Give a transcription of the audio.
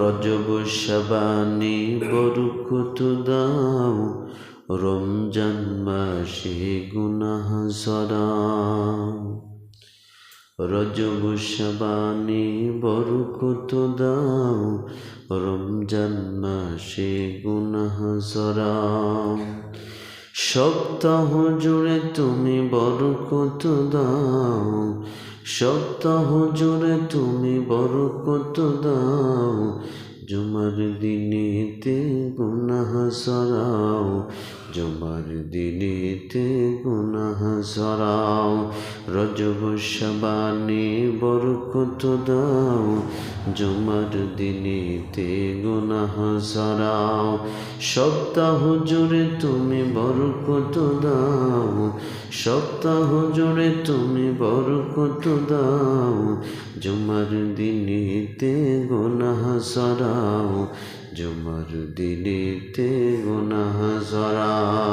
রজব শাবানি বরকত দাও। রমজান মাসে গুনাহ সরাও। রজব শাবানি বরকত দাও। রমজান মাসে গুনাহ সরাও। সপ্তাহ জুড়ে তুমি বরকত দাও। সপ্তাহ জুড়ে তুমি বরকত দাও। জুমার দিনেতে গুনাহ সরাও। জুমার দিনেতে গুনাহ সরাও। রজব শাবানে বরকত দাও। জুমার দিনেতে গুনাহ সরাও। সপ্তাহ জুড়ে তুমি বরকত দাও। সপ্তাহ জুড়ে তুমি বরকত দাও। জুমার দিনেতে গুনাহ সরাও। জুমার দিনেতে গুনাহ সরাও।